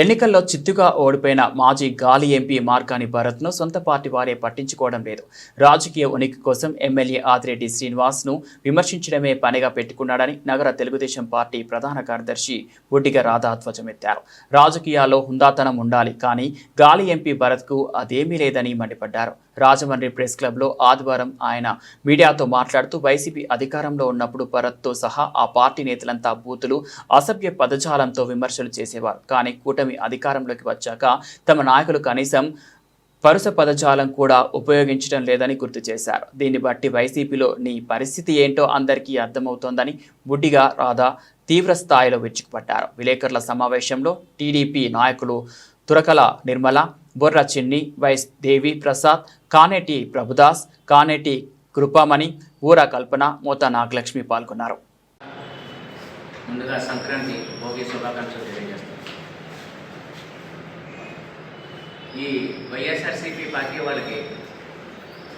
ఎన్నికల్లో చిత్తుగా ఓడిపోయిన మాజీ గాలి ఎంపీ మార్కాని భరత్ను సొంత పార్టీ వారే పట్టించుకోవడం లేదు. రాజకీయ ఉనికి కోసం ఎమ్మెల్యే ఆదిరెడ్డి శ్రీనివాస్ను విమర్శించడమే పనిగా పెట్టుకున్నాడని నగర తెలుగుదేశం పార్టీ ప్రధాన కార్యదర్శి బుడ్డిగ రాధా ధ్వజమెత్తారు. రాజకీయాల్లో హుందాతనం ఉండాలి కానీ గాలి ఎంపీ భరత్కు అదేమీ లేదని మండిపడ్డారు. రాజమండ్రి ప్రెస్ క్లబ్లో ఆదివారం ఆయన మీడియాతో మాట్లాడుతూ వైసీపీ అధికారంలో ఉన్నప్పుడు భరత్తో సహా ఆ పార్టీ నేతలంతా బూతులు అసభ్య పదజాలంతో విమర్శలు చేసేవారు. కానీ కూటమి అధికారంలోకి వచ్చాక తమ నాయకులు కనీసం పరుస పదజాలం కూడా ఉపయోగించడం లేదని గుర్తు చేశారు. దీన్ని బట్టి వైసీపీలో నీ పరిస్థితి ఏంటో అందరికీ అర్థమవుతోందని బుడ్డిగా రాధా తీవ్ర స్థాయిలో విరుచుకుపడ్డారు విలేకరుల సమావేశంలో టీడీపీ నాయకులు తురకల నిర్మల బొర్ర చిన్ని వైస్ దేవి ప్రసాద్ కానేటి ప్రభుదాస్ కానేటి కృపామణి ఊర కల్పన మోత నాగలక్ష్మి పాల్గొన్నారు. ముందుగా సంక్రాంతి భోగి శుభాకాంక్షలు ఈ వైఎస్ఆర్సీపీ పార్టీ వాళ్ళకి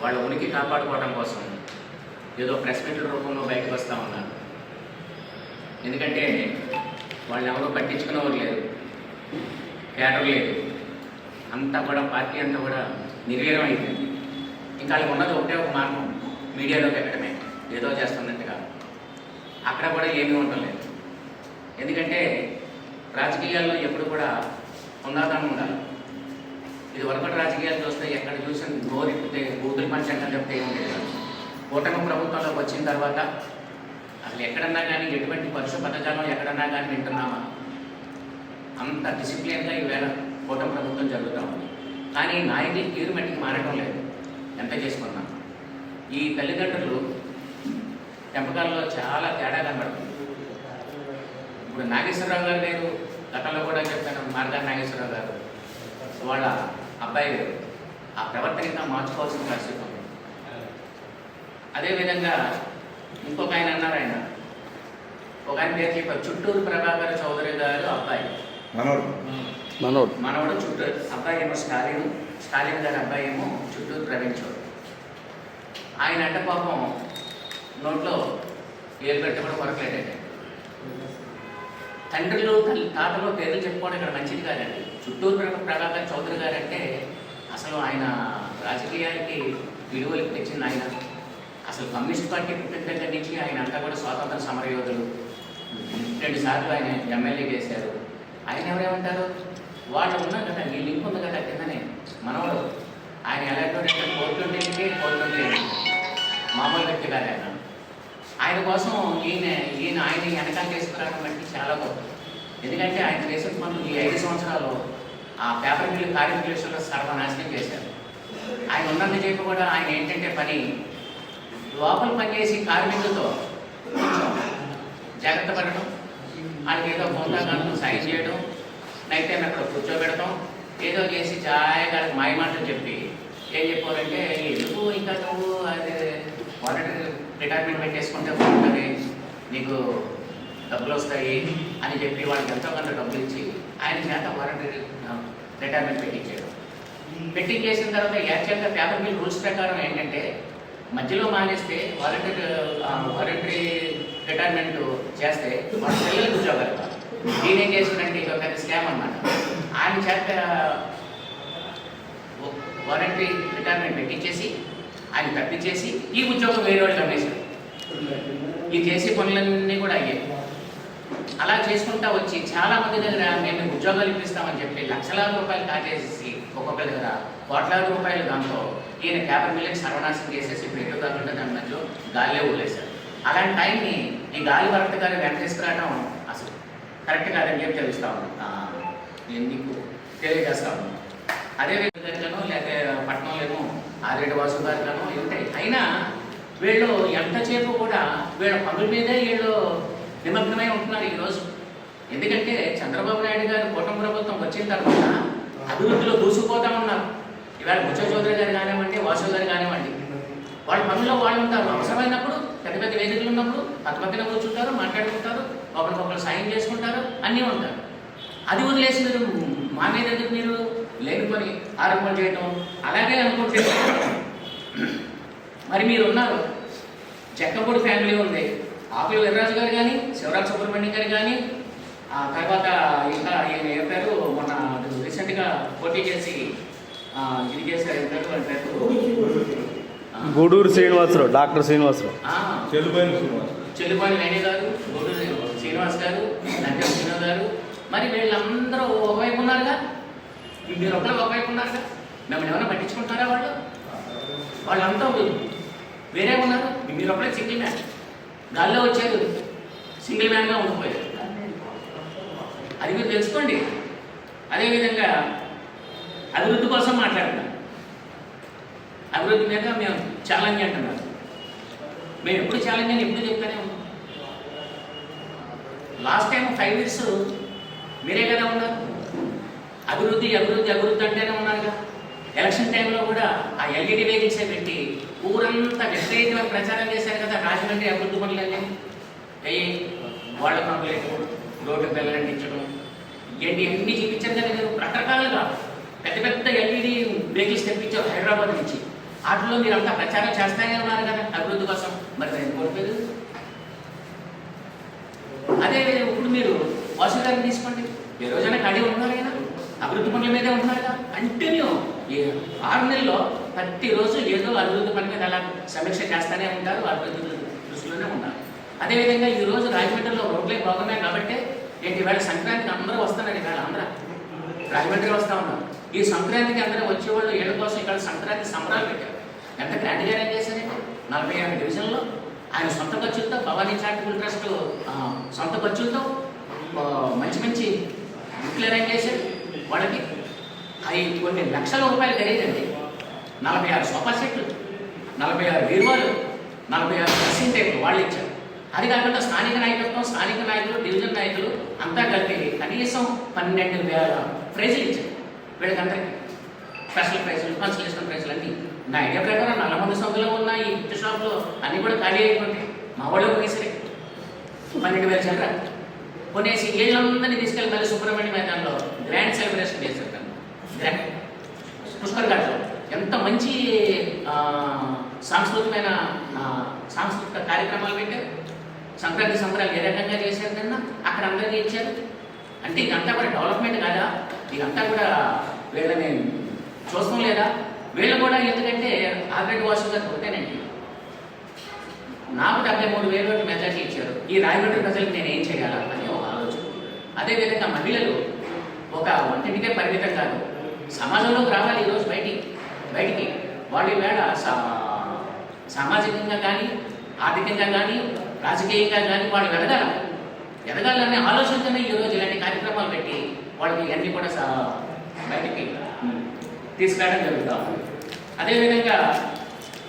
వాళ్ళ ఉనికి కాపాడుకోవడం కోసం ఏదో ప్రెస్ మీట్ల రూపంలో బయటకు వస్తూ ఉన్నారు. ఎందుకంటే వాళ్ళు ఎవరో పట్టించుకునేవారు లేదు. కేటర్ లేదు. అంతా కూడా పార్టీ అంతా కూడా నిర్వీర్యం అయిపోయింది. ఇంకా వాళ్ళకి ఉన్నది ఒకటే ఒక మార్గం మీడియాలోకి ఎక్కడమే. ఏదో చేస్తున్నట్టుగా అక్కడ కూడా ఏమీ ఉండలేదు ఎందుకంటే రాజకీయాల్లో ఎప్పుడు కూడా ఉందాదాన్ని ఉండాలి. ఇది వరకటి రాజకీయాలు చూస్తే ఎక్కడ చూసిన నోరిప్పితే బూతులు పంచంగా చెప్తే ఏం లేదు. కూటమి ప్రభుత్వంలోకి వచ్చిన తర్వాత అసలు ఎక్కడన్నా కానీ ఎటువంటి పరుష పథకాలను ఎక్కడన్నా కానీ వింటున్నామా? అంత డిసిప్లిన్గా ఈవేళ కూటమి ప్రభుత్వం జరుగుతూ ఉంది. కానీ నాయకులు తీరు మట్టికి మారడం లేదు. ఎంత చేసుకున్నాం. ఈ తల్లిదండ్రులు పెంపకాల్లో చాలా తేడా కనబడుతుంది. ఇప్పుడు నాగేశ్వరరావు గారు లేరు. గతంలో కూడా చెప్పాను మార్గా నాగేశ్వరరావు గారు. వాళ్ళ అబ్బాయి గారు. ఆ ప్రవర్తన ఇంకా మార్చుకోవాల్సిన పరిస్థితి ఉంది. అదేవిధంగా ఇంకొక ఆయన అన్నారు ఆయన. ఒక ఆయన పేరు చెప్పారు. చుట్టూరు ప్రభాకర్ చౌదరి గారు అబ్బాయి. మనోడు. మనోడ్. మనవడు చుట్టూరు అబ్బాయి ఏమో స్టాలిన్ స్టాలిన్ గారి అబ్బాయి ఏమో చుట్టూరు ప్రవీణ్ చౌదరి. ఆయన అంటే పాపం నోట్లో ఏలు పెట్టి కూడా కొరకలేదండి. తండ్రిలో తల్లి తాతలు పేర్లు చెప్పుకోవడం ఇక్కడ మంచిది కాదండి. చుట్టూరు ప్ర- ప్రభాకర్ చౌదరి గారు అంటే అసలు ఆయన రాజకీయానికి విలువలు తెచ్చింది ఆయన. అసలు కమ్యూనిస్ట్ పార్టీ పుట్టిన దగ్గర నుంచి ఆయన అంతా కూడా స్వాతంత్ర సమరయోధులు. రెండు సార్లు ఆయన ఎమ్మెల్యే చేశారు. ఆయన ఎవరేమంటారు? వాళ్ళు ఉన్నారు కదా ఈ లింక్ ఉంది కదా కిందనే మనవాడు. ఆయన ఎలాంటి కోర్టుండేకి కోర్టుండే మామూలు వ్యక్తి కాదు ఆయన. ఆయన కోసం ఈయన ఈయన ఆయన వెనకాల తీసుకురావడం బట్టి చాలా గొప్ప. ఎందుకంటే ఆయన దేశం పనులు ఈ ఐదు సంవత్సరాలు ఆ పేపర్ మిల్లు కార్మికుల విషయంలో సర్వనాశనం చేశారు. ఆయన ఉన్నంత చెప్పి కూడా ఆయన ఏంటంటే పని లోపల పనిచేసి కార్మికులతో జాగ్రత్త పడడం వాళ్ళకి ఏదో పొందాకాలను సాయం చేయడం నైట్ అక్కడ కూర్చోబెడతాం ఏదో చేసి జాయిగా మాయమాటలు చెప్పి ఏం చెప్పారంటే ఎందుకు ఇంకా నువ్వు అది వాలంటీర్ రిటైర్మెంట్ పెట్టేసుకుంటే బాగుంటుంది. నీకు డబ్బులు వస్తాయి అని చెప్పి వాళ్ళకి ఎంతో కొంత డబ్బులు ఇచ్చి ఆయన చేత వారంటీ రిటైర్మెంట్ పెట్టించాడు. పెట్టించేసిన తర్వాత యాక్చువల్గా పేపర్ మిల్ రూల్స్ ప్రకారం ఏంటంటే మధ్యలో మానేస్తే వాలంటీర్ వాలంటరీ రిటైర్మెంట్ చేస్తే వాళ్ళ పిల్లలకు ఉద్యోగాలు ఇవ్వాలి. ఏం చేసిందంటే ఇది ఒక పెద్ద స్కామ్ అన్నమాట. ఆయన చేత వాలంటరీ రిటైర్మెంట్ పెట్టించేసి ఆయన తప్పించేసి ఈ ఉద్యోగం వేరే వాళ్ళు అమ్మేశారు ఈ చేసే పనులన్నీ కూడా అయ్యాయి. అలా చేసుకుంటా వచ్చి చాలా మంది దగ్గర మేము ఉద్యోగాలు ఇప్పిస్తామని చెప్పి లక్షలాది రూపాయలు కాజేసేసి ఒక్కొక్కరి దగ్గర కోట్లాది రూపాయలు దాంతో ఈయన పేపర్ మిల్లని సర్వనాశనం చేసేసి ఇప్పుడు ఎటు కాకుండా దాని మధ్య గాలిలో వదిలేశారు. అలాంటి టైంని ఈ గాలి భరత్ గారు వెంట తీసుకురావడం అసలు కరెక్ట్ కాదని చెప్పి తెలుస్తా ఉన్నాను ఎందుకు తెలియజేస్తా ఉన్నాను అదే ఆరేడు వాసు గారిగానో ఉంటాయి అయినా వీళ్ళు ఎంతసేపు కూడా వీళ్ళ పనుల మీదే వీళ్ళు నిమగ్నమై ఉంటున్నారు ఈరోజు ఎందుకంటే చంద్రబాబు నాయుడు గారు కూటమి ప్రభుత్వం వచ్చిన తర్వాత అభివృద్ధిలో దూసుకుపోతా ఉన్నారు. ఇవాళ బుచ్చ చౌదరి గారు కానివ్వండి వాసు గారు కానివ్వండి వాళ్ళ పనుల్లో వాళ్ళు ఉంటారు. అవసరమైనప్పుడు పెద్ద పెద్ద వేదికలు ఉన్నప్పుడు పక్క పక్కన కూర్చుంటారు మాట్లాడుకుంటారు ఒకరికొకరు సాయం చేసుకుంటారు అన్నీ ఉంటారు. అది వదిలేసి మీరు మా మీద ఎందుకు మీరు లేనిపోని ఆరోపణలు చేయటం అలాగే అనుకుంటే మరి మీరు ఉన్నారు చెక్కపూడి ఫ్యామిలీ ఉంది. ఆకుల వీర్రాజు గారు కానీ శివరాజ్ సుబ్రహ్మణ్యం గారు కానీ ఆ తర్వాత ఇంకా ఈయన ఏం పేరు? మొన్న రీసెంట్గా పోటీ చేసి ఇది చేశారు ఏం పేరు? వాళ్ళ పేరు? ఆ, గూడూరు శ్రీనివాసరావు డాక్టర్ శ్రీనివాసరావు. శ్రీనివాస్ చెల్లిపాని వేణి గారు గూడూరు శ్రీనివాస్ గారు నంజం శ్రీను గారు. మరి వీళ్ళందరూ మీరు ఒకరు ఒకవైపు సార్ మిమ్మల్ని ఏమైనా పట్టించుకుంటారా వాళ్ళు? వాళ్ళంతా వేరే ఉన్నారు. మీరు ఒకరే సింగిల్ మ్యాన్ గాల్లో వచ్చారు. సింగిల్ మ్యాన్గా ఉండిపోయారు. అది మీరు తెలుసుకోండి. అదేవిధంగా అభివృద్ధి కోసం మాట్లాడతాం. అభివృద్ధి మీద మేము ఛాలెంజ్ అంటున్నాం. మేము ఎప్పుడు ఛాలెంజ్ అని ఎప్పుడు చెప్తానే ఉన్నాం. లాస్ట్ టైం ఫైవ్ ఇయర్స్ మీరే కదా ఉన్నారు. అభివృద్ధి అభివృద్ధి అభివృద్ధి అంటేనే ఉన్నారుగా. ఎలక్షన్ టైంలో కూడా ఆ ఎల్ఈడి వెహికల్సే పెట్టి ఊరంతా విపరీతమైన ప్రచారం చేశారు కదా రాజమండ్రి అభివృద్ధి పనులన్నీ. అయ్యి వాళ్ళ కంప్లైంట్ రోడ్డు పిల్లలు అంటించడం ఏంటి ఎన్ని చూపించారు కదా మీరు. రకరకాలుగా పెద్ద పెద్ద ఎల్ఈడి వెహికల్స్ తెప్పించారు హైదరాబాద్ నుంచి. వాటిలో మీరు అంతా ప్రచారం చేస్తానే ఉన్నారు కదా అభివృద్ధి కోసం. మరి నేను కోల్పోలేదు అదే ఇప్పుడు మీరు వాసు గారిని తీసుకోండి. ఏ రోజైనా ఖాళీ ఉంటున్నారు అభివృద్ధి పనుల మీదే ఉంటున్నారుగా కంటిన్యూ ఈ ఆరు నెలల్లో ప్రతిరోజు ఏదో అభివృద్ధి పని మీద అలా సమీక్ష చేస్తూనే ఉంటారు అభివృద్ధి దృష్టిలోనే ఉన్నారు. అదేవిధంగా ఈరోజు రాజమండ్రిలో రోడ్లే బాగున్నాయి కాబట్టి నేను వేళ సంక్రాంతికి అందరూ వస్తున్నారు ఇవాళ అందరూ? రాజమండ్రి వస్తూ ఉన్నారు. ఈ సంక్రాంతికి అందరూ వచ్చేవాళ్ళు ఏళ్ళ కోసం ఇక్కడ సంక్రాంతి సంబరాలు పెట్టారు. ఎంత గ్రాండ్గా ఏం చేశారండి? నలభై ఆరు డివిజన్లో. ఆయన సొంత ఖర్చులతో భవానీ చారిటబుల్ ట్రస్ట్ సొంత ఖర్చులతో మంచి మంచి బుక్లు అరేంజ్ చేశారు. వాళ్ళకి అవి కొన్ని లక్షల రూపాయలు ఖరీదండి నలభై ఆరు సోఫా సెట్లు నలభై ఆరు బీరువాలు నలభై ఆరు డ్రెస్సింగ్ టేబుల్ వాళ్ళు ఇచ్చారు. అది కాకుండా స్థానిక నాయకత్వం స్థానిక నాయకులు డివిజన్ నాయకులు అంతా కలిపి కనీసం పన్నెండు వేల ప్రైజులు ఇచ్చారు వీళ్ళకందరికీ. స్పెషల్ ప్రైజులు కన్సల్టేషన్ ప్రైజులు అన్నీ. నా ఐడియా ప్రకారం నలభై సభ్యులు ఉన్న ఈ షాప్లో అన్నీ కూడా ఖాళీ అయిపోతాయి. మా వాళ్ళు ఒకసారి. పన్నెండు వేల చిల్లర. కొనేసి ఏళ్ళందరినీ తీసుకెళ్ళి మళ్ళీ సుబ్రహ్మణ్య మైదానంలో గ్రాండ్ సెలబ్రేషన్ చేశారు గ్రాండ్ పుష్కర్ ఘాట్లో ఎంత మంచి సాంస్కృతికమైన సాంస్కృతిక కార్యక్రమాలు పెట్టారు. సంక్రాంతి సంబరాలు ఏ రకంగా చేశారు కన్నా అక్కడ అందరికీ ఇచ్చారు. అంటే ఇదంతా కూడా డెవలప్మెంట్ కాదా? ఇదంతా కూడా వీళ్ళని చూస్తాం లేదా? వీళ్ళు కూడా ఎందుకంటే ఆల్రెడీ వాసు గారు ఒకటేనండి. నాకు డెబ్బై మూడు వేలు ఓట్లు మెజార్టీ ఇచ్చారు. ఈ రాయమండ్రి ప్రజలకు నేను ఏం చేయాలా? అని అదేవిధంగా మహిళలు ఒక వంటింటికే పరిమితం కాదు. సమాజంలోకి రావాలి ఈరోజు బయటికి. బయటికి. వాళ్ళు ఈవేళ సా సామాజికంగా కానీ ఆర్థికంగా కానీ రాజకీయంగా కానీ వాళ్ళు ఎదగాల. ఎదగాలనే ఆలోచనతోనే ఈరోజు ఇలాంటి కార్యక్రమాలు పెట్టి వాళ్ళకి అన్నీ కూడా బయటికి తీసుకురావడం జరుగుతూ ఉంది. అదేవిధంగా